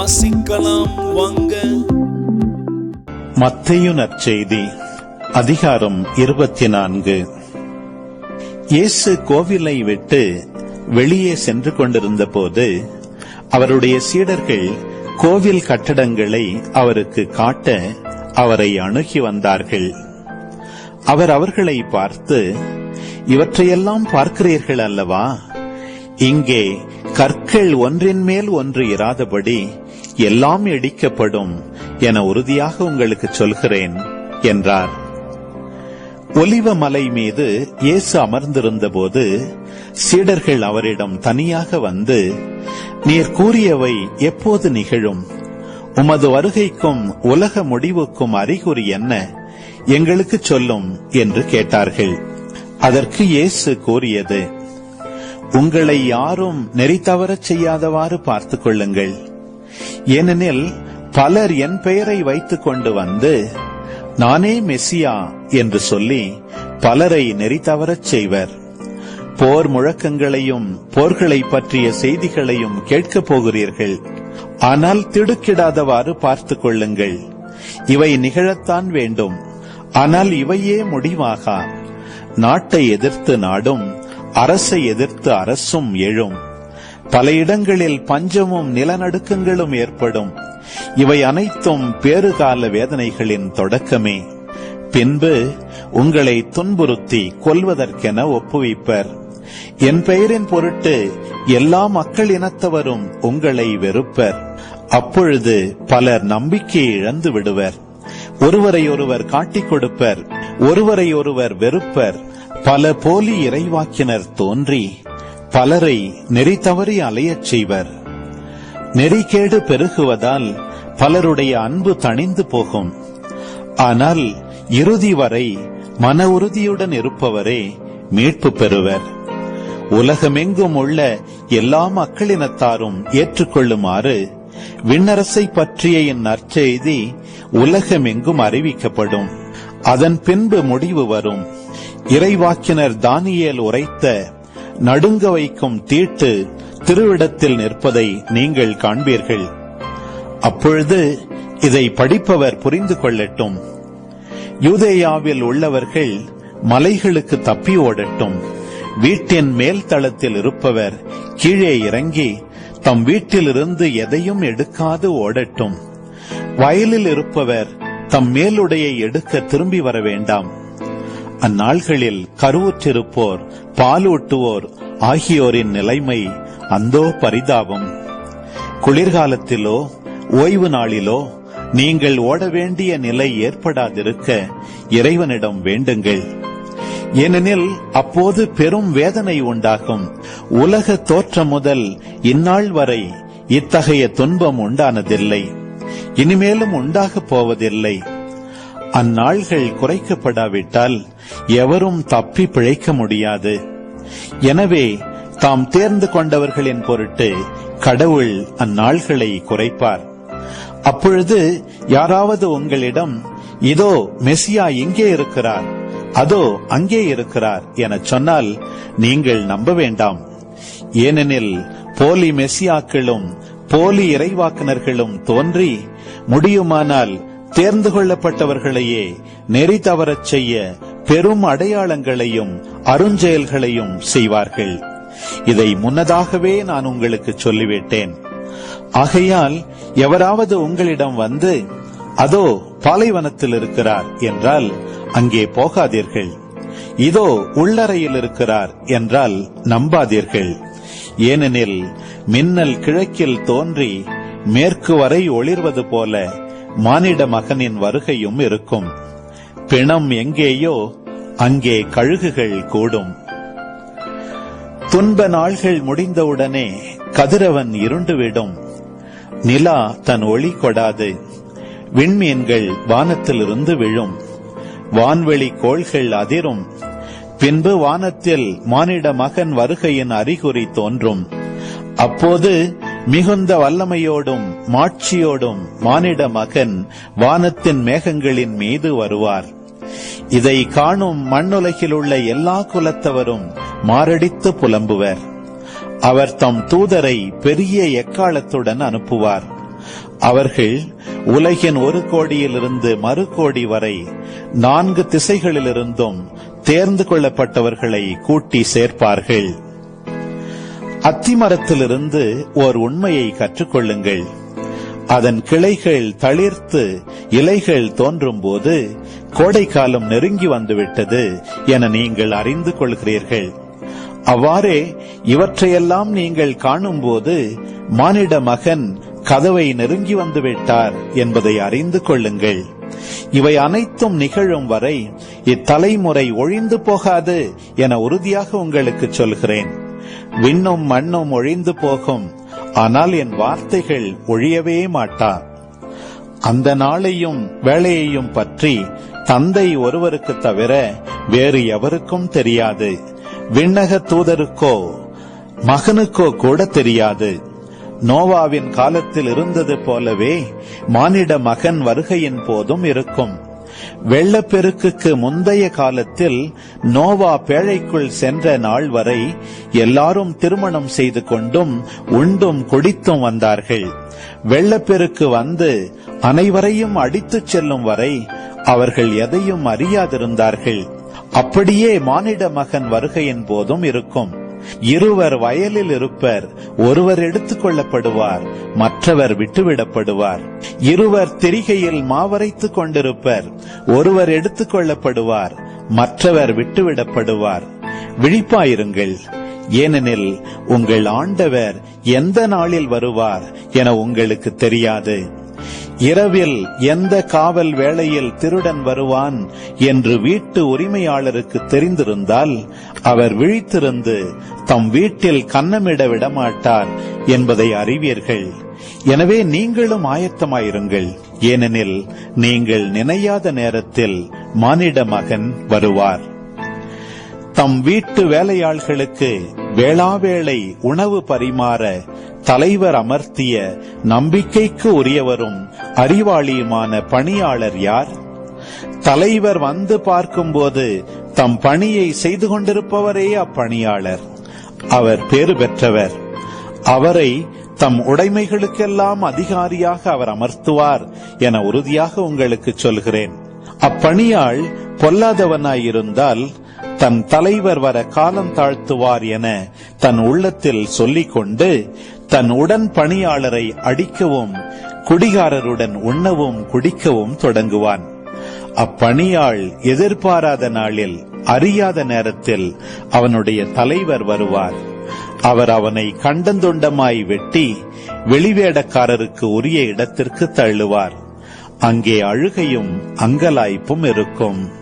வாசிக்கலாம் வாங்க. மத்தையு நற்செய்தி அதிகாரம் இருபத்தி நான்கு இயேசு கோவிலை விட்டு வெளியே சென்று கொண்டிருந்த போது அவருடைய சீடர்கள் கோவில் கட்டடங்களை அவருக்கு காட்ட அவரை அணுகி வந்தார்கள். அவர் அவர்களை பார்த்து இவற்றையெல்லாம் பார்க்கிறீர்கள் அல்லவா? இங்கே கற்கள் ஒன்றின் மேல் ஒன்று இராதபடி எல்லாம் இடிக்கப்படும் என உறுதியாக உங்களுக்கு சொல்கிறேன் என்றார். ஒலிவ மலை மீது இயேசு அமர்ந்திருந்தபோது சீடர்கள் அவரிடம் தனியாக வந்து நீர் கூறியவை எப்போது நிகழும்? உமது வருகைக்கும் உலக முடிவுக்கும் அறிகுறி என்ன? எங்களுக்கு சொல்லும் என்று கேட்டார்கள். அதற்கு இயேசு கூறியது உங்களை யாரும் நெறி தவறச் செய்யாதவாறு பார்த்துக் கொள்ளுங்கள். ஏனெனில் பலர் என் பெயரை வைத்துக் கொண்டு வந்து நானே மெசியா என்று சொல்லி பலரை நெறி தவறச் செய்வர். போர் முழக்கங்களையும் போர்களை பற்றிய செய்திகளையும் கேட்கப் போகிறீர்கள். ஆனால் திடுக்கிடாதவாறு பார்த்துக் கொள்ளுங்கள். இவை நிகழத்தான் வேண்டும். ஆனால் இவையே முடிவாகா? நாட்டை எதிர்த்து நாடும் அரசை எதிர்த்து அரசும் எழும். பல இடங்களில் பஞ்சமும் நிலநடுக்கங்களும் ஏற்படும். இவை அனைத்தும் பேறுகால வேதனைகளின் தொடக்கமே. பின்பு உங்களை துன்புறுத்தி கொல்வதற்கென ஒப்புவிப்பர். என் பெயரின் பொருட்டு எல்லா மக்கள் இனத்தவரும் உங்களை வெறுப்பர். அப்பொழுது பலர் நம்பிக்கை இழந்து விடுவர். ஒருவரை ஒருவர் காட்டிக் கொடுப்பர். ஒருவரை ஒருவர் வெறுப்பர். பல போலி இறைவாக்கினர் தோன்றி பலரை நெறி தவறி அலையச் செய்வர். நெறிகேடு பெருகுவதால் பலருடைய அன்பு தணிந்து போகும். ஆனால் இறுதி வரை மன உறுதியுடன் இருப்பவரே மீட்பு பெறுவர். உலகமெங்கும் உள்ள எல்லா மக்களினத்தாரும் ஏற்றுக்கொள்ளுமாறு விண்ணரசை பற்றிய என் நற்செய்தி உலகமெங்கும் அறிவிக்கப்படும். அதன் பின்பு முடிவு வரும். இறைவாக்கினர் தானியல் உரைத்த நடுங்க வைக்கும் தீட்டு திருவிடத்தில் நிற்பதை நீங்கள் காண்பீர்கள். அப்பொழுது இதை படிப்பவர் புரிந்து கொள்ளட்டும். யூதேயாவில் உள்ளவர்கள் மலைகளுக்கு தப்பி ஓடட்டும். வீட்டின் மேல் தளத்தில் இருப்பவர் கீழே இறங்கி தம் வீட்டிலிருந்து எதையும் எடுக்காது ஓடட்டும். வயலில் இருப்பவர் தம் மேலுடையை எடுக்க திரும்பி வர வேண்டாம். அந்நாள்களில் கருவுற்றிருப்போர் பாலூட்டுவோர் ஆகியோரின் நிலைமை அந்தோ பரிதாபம். குளிர்காலத்திலோ ஓய்வு நாளிலோ நீங்கள் ஓட வேண்டிய நிலை ஏற்படாதிருக்க இறைவனிடம் வேண்டுங்கள். ஏனெனில் அப்போது பெரும் வேதனை உண்டாகும். உலக தோற்றம் முதல் இந்நாள் வரை இத்தகைய துன்பம் உண்டானதில்லை. இனிமேலும் உண்டாகப் போவதில்லை. அந்நாள்கள் குறைக்கப்படாவிட்டால் எவரும் தப்பி பிழைக்க முடியாது. எனவே தாம் தேர்ந்து கொண்டவர்களின் பொருட்டு கடவுள் அந்நாள்களை குறைப்பார். அப்பொழுது யாராவது உங்களிடம் இதோ மெசியா இங்கே இருக்கிறார். அதோ அங்கே இருக்கிறார் என சொன்னால் நீங்கள் நம்ப வேண்டாம். ஏனெனில் போலி மெசியாக்களும் போலி இறைவாக்கினர்களும் தோன்றி முடியுமானால் தேர்ந்து கொள்ளப்பட்டவர்களையே நெறி தவறச் செய்ய பெரும் அடையாளங்களையும் அருஞ்செயல்களையும் செய்வார்கள். இதை முன்னதாகவே நான் உங்களுக்கு சொல்லிவிட்டேன். ஆகையால் எவராவது உங்களிடம் வந்து அதோ பாலைவனத்தில் இருக்கிறார் என்றால் அங்கே போகாதீர்கள். இதோ உள்ளறையில் இருக்கிறார் என்றால் நம்பாதீர்கள். ஏனெனில் மின்னல் கிழக்கில் தோன்றி மேற்கு வரை ஒளிர்வது போல மானிட மகனின் வருகையும் இருக்கும். பிணம் எங்கேயோ அங்கே கழுகுகள் கூடும். துன்ப நாள்கள் முடிந்தவுடனே கதிரவன் இருண்டுவிடும். நிலா தன் ஒளி கொடாது. விண்மீன்கள் வானத்திலிருந்து விழும். வான்வெளி கோள்கள் அதிரும். பின்பு வானத்தில் மானிட மகன் வருகையின் அறிகுறி தோன்றும். அப்போது மிகுந்த வல்லமையோடும் மாட்சியோடும் மானிட மகன் வானத்தின் மேகங்களின் மீது வருவார். இதை காணும் மண்ணுலகில் உள்ள எல்லா குலத்தவரும் மாரடித்து புலம்புவர். அவர் தம் தூதரை பெரிய எக்காலத்துடன் அனுப்புவார். அவர்கள் உலகின் ஒரு கோடியிலிருந்து மறு கோடி வரை நான்கு திசைகளிலிருந்தும் தேர்ந்து கொள்ளப்பட்டவர்களை கூட்டி சேர்ப்பார்கள். அத்திமரத்திலிருந்து ஓர் உண்மையை கற்றுக்கொள்ளுங்கள். அதன் கிளைகள் தளிர்த்து இலைகள் தோன்றும் போது கோடைக்காலம் நெருங்கி வந்துவிட்டது என நீங்கள் அறிந்து கொள்கிறீர்கள். அவ்வாறே இவற்றையெல்லாம் நீங்கள் காணும்போது மானிட மகன் கதவை நெருங்கி வந்து விட்டார் என்பதை அறிந்து கொள்ளுங்கள். இவை அனைத்தும் நிகழும் வரை இத்தலைமுறை ஒழிந்து போகாது என உறுதியாக உங்களுக்கு சொல்கிறேன். விண்ணும் மண்ணும் ஒழிந்து போகும் ஆனால் என் வார்த்தைகள் ஒழியவே மாட்டா. அந்த நாளையும் வேலையையும் பற்றி தந்தை ஒருவருக்கு தவிர வேறு எவருக்கும் தெரியாது. விண்ணக தூதருக்கோ மகனுக்கோ கூட தெரியாது. நோவாவின் காலத்தில் இருந்தது போலவே மானிட மகன் வருகையின் போதும் இருக்கும். வெள்ளப்பெருக்குக்கு முந்தைய காலத்தில் நோவா பேழைக்குள் சென்ற நாள் வரை எல்லாரும் திருமணம் செய்து கொண்டும் உண்டும் குடித்தும் வந்தார்கள். வெள்ளப்பெருக்கு வந்து அனைவரையும் அடித்துச் செல்லும் வரை அவர்கள் எதையும் அறியாதிருந்தார்கள். அப்படியே மானிட மகன் வருகையின் போதும் இருக்கும். இருவர் வயலில் இருப்பர் ஒருவர் எடுத்துக் கொள்ளப்படுவார் மற்றவர் விட்டுவிடப்படுவார். இருவர் திரிகையில் மாவரைத்துக் கொண்டிருப்பர் ஒருவர் எடுத்துக் கொள்ளப்படுவார் மற்றவர் விட்டுவிடப்படுவார். விழிப்பாயிருங்கள். ஏனெனில் உங்கள் ஆண்டவர் எந்த நாளில் வருவார் என உங்களுக்கு தெரியாது. இரவில் எந்த காவல் வேளையில் திருடன் வருவான் என்று வீட்டு உரிமையாளருக்கு தெரிந்திருந்தால் அவர் விழித்திருந்து தம் வீட்டில் கன்னமிட விடமாட்டார் என்பதை அறிவீர்கள். எனவே நீங்களும் ஆயத்தமாயிருங்கள். ஏனெனில் நீங்கள் நினையாத நேரத்தில் மானிட மகன் வருவார். தம் வீட்டு வேலையாள்களுக்கு வேளாவேளை உணவு பரிமாற தலைவர் அமர்த்திய நம்பிக்கைக்கு உரியவரும் அறிவாளியுமான பணியாளர் யார்? தலைவர் வந்து பார்க்கும்போது தம் பணியை செய்து கொண்டிருப்பவரே அப்பணியாளர். அவர் பேறு பெற்றவர். அவரை தம் உடைமைகளுக்கெல்லாம் அதிகாரியாக அவர் அமர்த்துவார் என உறுதியாக உங்களுக்கு சொல்கிறேன். அப்பணியாள் பொல்லாதவனாயிருந்தால் தன் தலைவர் வர காலம் தாழ்த்துவார் என தன் உள்ளத்தில் சொல்லிக் கொண்டு தன் உடன் பணியாளரை அடிக்கவும் குடிகாரருடன் உண்ணவும் குடிக்கவும் தொடங்குவான். அப்பணியாள் எதிர்பாராத நாளில் அறியாத நேரத்தில் அவனுடைய தலைவர் வருவார். அவர் அவனை கண்டந்துண்டமாய் வெட்டி வெளிவேடக்காரருக்கு உரிய இடத்திற்கு தள்ளுவார். அங்கே அழுகையும் அங்கலாய்ப்பும் இருக்கும்.